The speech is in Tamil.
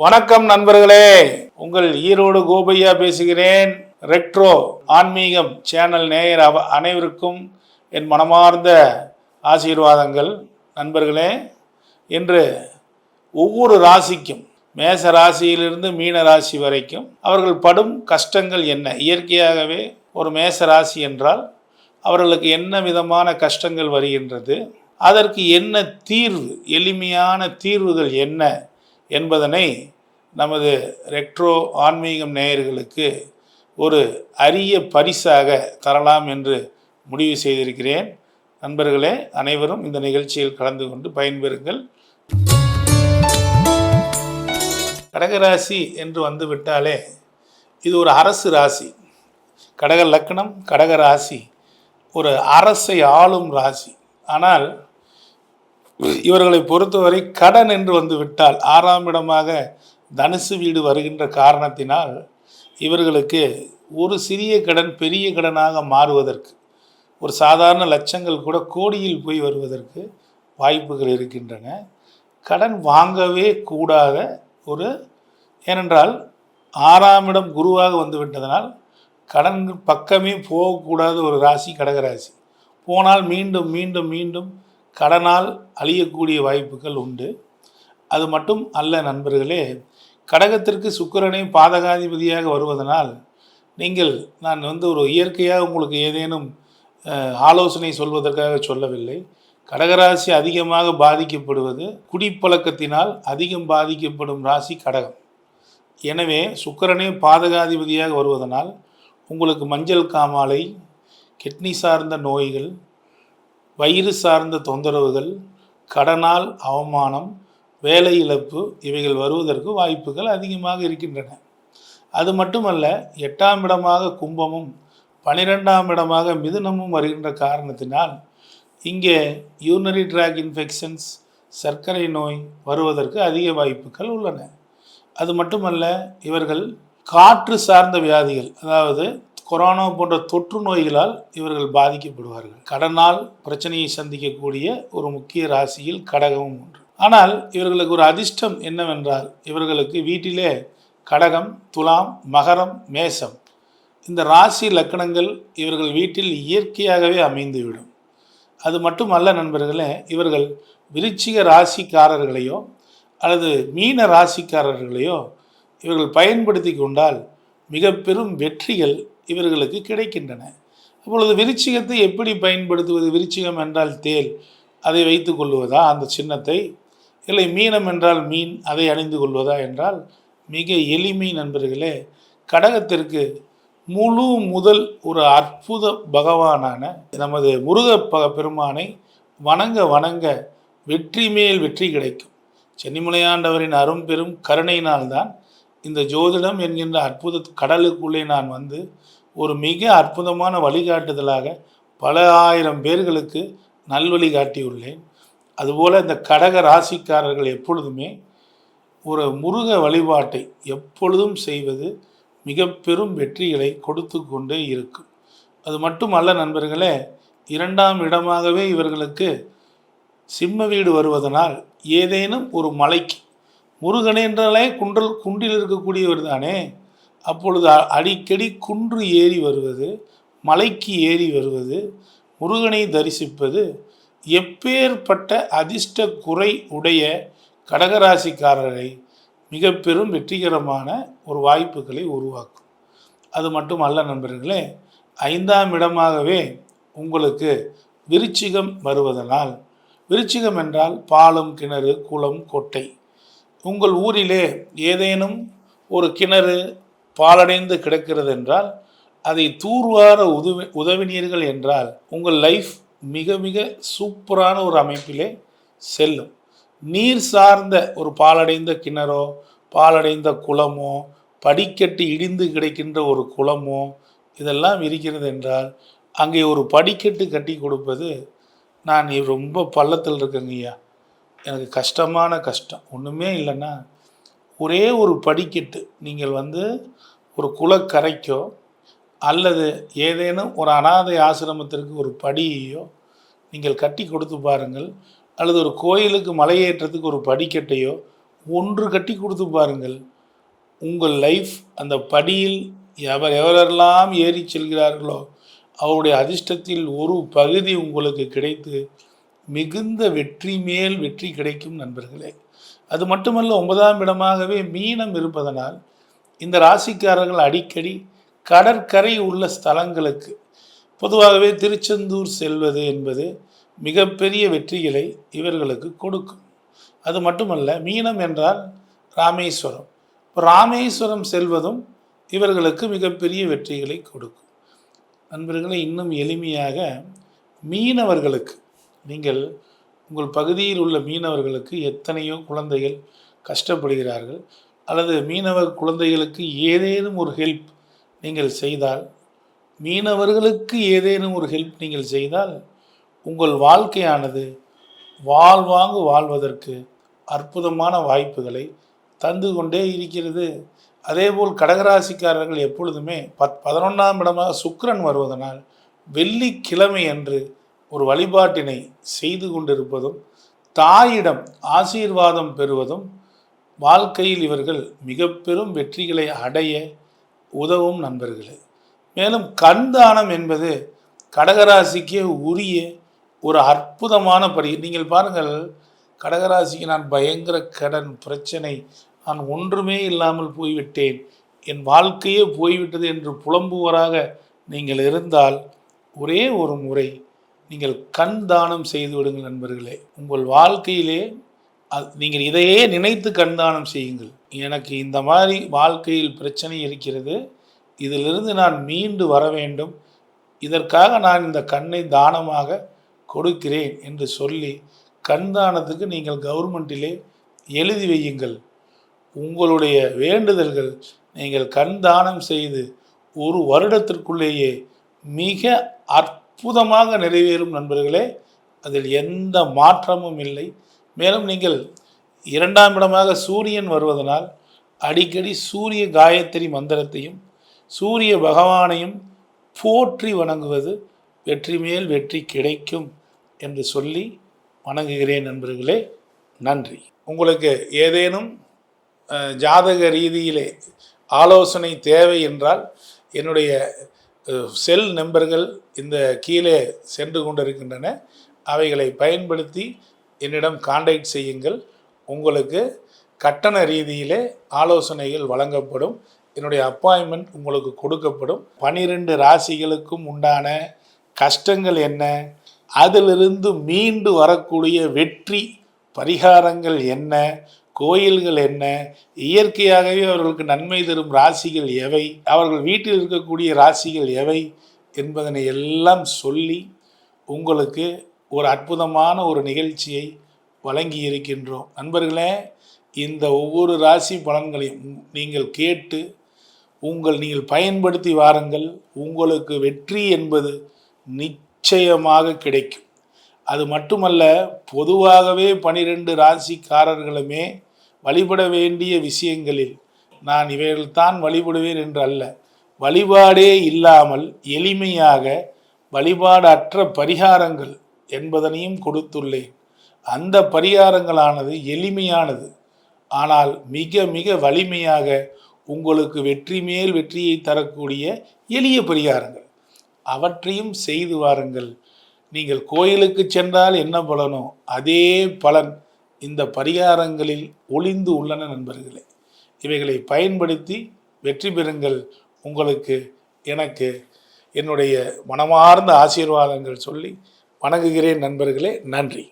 வணக்கம் நண்பர்களே. உங்கள் ஈரோடு கோபையா பேசுகிறேன். ரெட்ரோ ஆன்மீகம் சேனல் நேயர் அவ அனைவருக்கும் என் மனமார்ந்த ஆசீர்வாதங்கள். நண்பர்களே இன்று ஒவ்வொரு ராசிக்கும் மேச ராசியிலிருந்து மீன ராசி வரைக்கும் அவர்கள் படும் கஷ்டங்கள் என்ன? இயற்கையாகவே ஒரு மேச ராசி என்றால் அவர்களுக்கு என்ன விதமான கஷ்டங்கள் வருகின்றது? அதற்கு என்ன தீர்வு? எளிமையான தீர்வுகள் என்ன? என்பதனை நமது ரெட்ரோ ஆன்மீகம் நேயர்களுக்கு ஒரு அரிய பரிசாக தரலாம் என்று முடிவு செய்திருக்கிறேன். நண்பர்களே அனைவரும் இந்த நிகழ்ச்சியில் கலந்து கொண்டு பயன்பெறுங்கள். கடகராசி என்று வந்துவிட்டாலே இது ஒரு அரசு ராசி. கடக லக்னம் கடக ராசி ஒரு அரசை ஆளும் ராசி. ஆனால் இவர்களை பொறுத்தவரை கடன் என்று வந்து விட்டால் ஆறாம் இடமாக தனுசு வீடு வருகின்ற காரணத்தினால் இவர்களுக்கு ஒரு சிறிய கடன் பெரிய கடனாக மாறுவதற்கு ஒரு சாதாரண லட்சங்கள் கூட கோடியில் போய் வருவதற்கு வாய்ப்புகள் இருக்கின்றன. கடன் வாங்கவே கூடாத ஒரு ஏனென்றால் ஆறாம் இடம் குருவாக வந்து விட்டதனால் கடன் பக்கமே போகக்கூடாத ஒரு ராசி கடகராசி. போனால் மீண்டும் மீண்டும் மீண்டும் கடனால் அழியக்கூடிய வாய்ப்புகள் உண்டு. அது மட்டும் அல்ல நண்பர்களே கடகத்திற்கு சுக்கரனை பாதகாதிபதியாக வருவதனால் நீங்கள் நான் வந்து ஒரு இயற்கையாக உங்களுக்கு ஏதேனும் ஆலோசனை சொல்வதற்காக சொல்லவில்லை. கடகராசி அதிகமாக பாதிக்கப்படுவது குடிப்பழக்கத்தினால் அதிகம் பாதிக்கப்படும் ராசி கடகம். எனவே சுக்கரனே பாதகாதிபதியாக வருவதனால் உங்களுக்கு மஞ்சள் காமாலை கிட்னி சார்ந்த நோய்கள் வயிறு சார்ந்த தொந்தரவுகள் கடனால் அவமானம் வேலை இழப்பு இவைகள் வருவதற்கு வாய்ப்புகள் அதிகமாக இருக்கின்றன. அது மட்டுமல்ல எட்டாம் இடமாக கும்பமும் பனிரெண்டாம் இடமாக மிதுனமும் வருகின்ற காரணத்தினால் இங்கே யூனரி ட்ராக் இன்ஃபெக்ஷன்ஸ் சர்க்கரை நோய் வருவதற்கு அதிக வாய்ப்புகள் உள்ளன. அது மட்டுமல்ல இவர்கள் காற்று சார்ந்த வியாதிகள் அதாவது கொரோனா போன்ற தொற்று நோய்களால் இவர்கள் பாதிக்கப்படுவார்கள். கடனால் பிரச்சனையை சந்திக்கக்கூடிய ஒரு முக்கிய ராசியில் கடகமும் ஒன்று. ஆனால் இவர்களுக்கு ஒரு அதிர்ஷ்டம் என்னவென்றால் இவர்களுக்கு வீட்டிலே கடகம் துலாம் மகரம் மேசம் இந்த ராசி லக்கணங்கள் இவர்கள் வீட்டில் இயற்கையாகவே அமைந்துவிடும். அது மட்டுமல்ல நண்பர்களே இவர்கள் விருச்சிக ராசிக்காரர்களையோ அல்லது மீன ராசிக்காரர்களையோ இவர்கள் பயன்படுத்தி கொண்டால் மிக பெரும் வெற்றிகள் இவர்களுக்கு கிடைக்கின்றன. அப்பொழுது விருச்சிகத்தை எப்படி பயன்படுத்துவது? விருச்சிகம் என்றால் தேல். அதை வைத்து கொள்வதா? அந்த சின்னத்தை. இல்லை மீனம் என்றால் மீன். அதை அணிந்து கொள்வதா என்றால் மிக எளிமை நண்பர்களே கடகத்திற்கு முழு முதல் ஒரு அற்புத பகவானான நமது முருக பெருமானை வணங்க வணங்க வெற்றி மேல் வெற்றி கிடைக்கும். சென்னிமலையாண்டவரின் அரும்பெரும் கருணையினால்தான் இந்த ஜோதிடம் என்கின்ற அற்புத கடலுக்குள்ளே நான் வந்து ஒரு மிக அற்புதமான வழிகாட்டுதலாக பல ஆயிரம் பேர்களுக்கு நல்வழி காட்டியுள்ளேன். அதுபோல் இந்த கடக ராசிக்காரர்கள் எப்பொழுதுமே ஒரு முருக வழிபாட்டை எப்பொழுதும் செய்வது மிக பெரும் வெற்றிகளை கொடுத்து கொண்டே இருக்கும். அது மட்டுமல்ல நண்பர்களே இரண்டாம் இடமாகவே இவர்களுக்கு சிம்ம வீடு வருவதனால் ஏதேனும் ஒரு மலைக்கு முருகன் என்றாலே குன்றல் குன்றில் இருக்கக்கூடியவர் தானே? அப்பொழுது அடிக்கடி குன்று ஏறி வருவது மலைக்கு ஏறி வருவது முருகனை தரிசிப்பது எப்பேற்பட்ட அதிர்ஷ்ட குறை உடைய கடகராசிக்காரரை மிக பெரும் வெற்றிகரமான ஒரு வாய்ப்புகளை உருவாக்கும். அது மட்டும் அல்ல நண்பர்களே ஐந்தாம் இடமாகவே உங்களுக்கு விருச்சிகம் வருவதனால் விருச்சிகம் என்றால் பாலம் கிணறு குளம் கொட்டை. உங்கள் ஊரிலே ஏதேனும் ஒரு கிணறு பாலடைந்து கிடக்கிறது என்றால் அதை தூர்வார உதவி உதவினீர்கள் என்றால் உங்கள் லைஃப் மிக மிக சூப்பரான ஒரு அமைப்பிலே செல்லும். நீர் சார்ந்த ஒரு பாலடைந்த கிணறோ பாலடைந்த குளமோ படிக்கட்டு இடிந்து கிடைக்கின்ற ஒரு குளமோ இதெல்லாம் இருக்கிறது என்றால் அங்கே ஒரு படிக்கட்டு கட்டி கொடுப்பது நான் ரொம்ப பள்ளத்தில் இருக்கேங்கய்யா எனக்கு கஷ்டமான கஷ்டம். ஒன்றுமே இல்லைன்னா ஒரே ஒரு படிக்கட்டு நீங்கள் வந்து ஒரு குளக்கரைக்கோ அல்லது ஏதேனும் ஒரு அனாதை ஆசிரமத்திற்கு ஒரு படியையோ நீங்கள் கட்டி கொடுத்து பாருங்கள். அல்லது ஒரு கோயிலுக்கு மலையேற்றத்துக்கு ஒரு படிக்கட்டையோ ஒன்று கட்டி கொடுத்து பாருங்கள். உங்கள் லைஃப் அந்த படியில் எவர் எவரெல்லாம் ஏறி செல்கிறார்களோ அவருடைய அதிர்ஷ்டத்தில் ஒரு பகுதி உங்களுக்கு கிடைத்து மிகுந்த வெற்றி மேல் வெற்றி கிடைக்கும் நண்பர்களே. அது மட்டுமல்ல ஒன்பதாம் இடமாகவே மீனம் இருப்பதனால் இந்த ராசிக்காரர்கள் அடிக்கடி கடற்கரை உள்ள ஸ்தலங்களுக்கு பொதுவாகவே திருச்செந்தூர் செல்வது என்பது மிகப்பெரிய வெற்றிகளை இவர்களுக்கு கொடுக்கும். அது மட்டுமல்ல மீனம் என்றால் ராமேஸ்வரம். இப்போ ராமேஸ்வரம் செல்வதும் இவர்களுக்கு மிகப்பெரிய வெற்றிகளை கொடுக்கும். நண்பர்களை இன்னும் எளிமையாக மீனவர்களுக்கு நீங்கள் உங்கள் பகுதியில் உள்ள மீனவர்களுக்கு எத்தனையோ குழந்தைகள் கஷ்டப்படுகிறார்கள் அல்லது மீனவர் குழந்தைகளுக்கு ஏதேனும் ஒரு ஹெல்ப் நீங்கள் செய்தால் மீனவர்களுக்கு ஏதேனும் ஒரு ஹெல்ப் நீங்கள் செய்தால் உங்கள் வாழ்க்கையானது வாழ்வாங்கு வாழ்வதற்கு அற்புதமான வாய்ப்புகளை தந்து கொண்டே இருக்கிறது. அதேபோல் கடகராசிக்காரர்கள் எப்பொழுதுமே பத் பதினொன்றாம் இடமாக சுக்கரன் வருவதனால் வெள்ளிக்கிழமை அன்று ஒரு வழிபாட்டினை செய்து கொண்டிருப்பதும் தாயிடம் ஆசீர்வாதம் பெறுவதும் வாழ்க்கையில் இவர்கள் மிக பெரும் வெற்றிகளை அடைய உதவும் நண்பர்களே. மேலும் கண் தானம் என்பது கடகராசிக்கே உரிய ஒரு அற்புதமான படி. நீங்கள் பாருங்கள் கடகராசிக்கு நான் பயங்கர கடன் பிரச்சனை நான் ஒன்றுமே இல்லாமல் போய்விட்டேன். என் வாழ்க்கையே போய்விட்டது என்று புலம்புவராக நீங்கள் இருந்தால் ஒரே ஒரு முறை நீங்கள் கண் தானம் செய்து விடுங்கள் நண்பர்களே. உங்கள் வாழ்க்கையிலே நீங்கள் இதையே நினைத்து கண் தானம் செய்யுங்கள். எனக்கு இந்த மாதிரி வாழ்க்கையில் பிரச்சனை இருக்கிறது. இதிலிருந்து நான் மீண்டு வர வேண்டும். இதற்காக நான் இந்த கண்ணை தானமாக கொடுக்கிறேன் என்று சொல்லி கண் தானத்துக்கு நீங்கள் கவர்மெண்ட்டிலே எழுதி வையுங்கள். உங்களுடைய வேண்டுதல்கள் நீங்கள் கண் தானம் செய்து ஒரு வருடத்திற்குள்ளேயே மிக அற்புதமாக நிறைவேறும் நண்பர்களே அதில் எந்த மாற்றமும் இல்லை. மேலும் நீங்கள் இரண்டாம் இடமாக சூரியன் வருவதனால் அடிக்கடி சூரிய காயத்ரி மந்திரத்தையும் சூரிய பகவானையும் போற்றி வணங்குவது வெற்றி மேல் வெற்றி கிடைக்கும் என்று சொல்லி வணங்குகிறேன் நண்பர்களே. நன்றி. உங்களுக்கு ஏதேனும் ஜாதக ரீதியிலே ஆலோசனை தேவை என்றால் என்னுடைய செல் நம்பர்கள் இந்த கீழே சென்று கொண்டிருக்கின்றன. அவைகளை பயன்படுத்தி என்னிடம் காண்டாக்ட் செய்யுங்கள். உங்களுக்கு கட்டண ரீதியிலே ஆலோசனைகள் வழங்கப்படும். என்னுடைய அப்பாயின்மெண்ட் உங்களுக்கு கொடுக்கப்படும். பனிரெண்டு ராசிகளுக்கும் உண்டான கஷ்டங்கள் என்ன? அதிலிருந்து மீண்டு வரக்கூடிய வெற்றி பரிகாரங்கள் என்ன? கோயில்கள் என்ன? இயற்கையாகவே அவர்களுக்கு நன்மை தரும் ராசிகள் எவை? அவர்கள் வீட்டில் இருக்கக்கூடிய ராசிகள் எவை? என்பதனை எல்லாம் சொல்லி உங்களுக்கு ஒரு அற்புதமான ஒரு நிகழ்ச்சியை வழங்கி இருக்கின்றோம் நண்பர்களே இந்த ஒவ்வொரு ராசி பலன்களையும் நீங்கள் கேட்டு உங்கள் நீங்கள் பயன்படுத்தி வாருங்கள். உங்களுக்கு வெற்றி என்பது நிச்சயமாக கிடைக்கும். அது மட்டுமல்ல பொதுவாகவே பனிரெண்டு ராசிக்காரர்களுமே வழிபட வேண்டிய விஷயங்களில் நான் இவைகள்தான் வழிபடுவேன் என்று அல்ல. வழிபாடே இல்லாமல் எளிமையாக வழிபாடற்ற பரிகாரங்கள் என்பதனையும் கொடுத்துள்ளேன். அந்த பரிகாரங்களானது எளிமையானது. ஆனால் மிக மிக வலிமையாக உங்களுக்கு வெற்றி மேல் வெற்றியை தரக்கூடிய எளிய பரிகாரங்கள். அவற்றையும் செய்து வாருங்கள். நீங்கள் கோயிலுக்கு சென்றால் என்ன பலனோ அதே பலன் இந்த பரிகாரங்களில் ஒளிந்து உள்ளன நண்பர்களே. இவைகளை பயன்படுத்தி வெற்றி பெறுங்கள். உங்களுக்கு எனக்கு என்னுடைய மனமார்ந்த ஆசீர்வாதங்கள் சொல்லி வணங்குகிறேன் நண்பர்களே. நன்றி.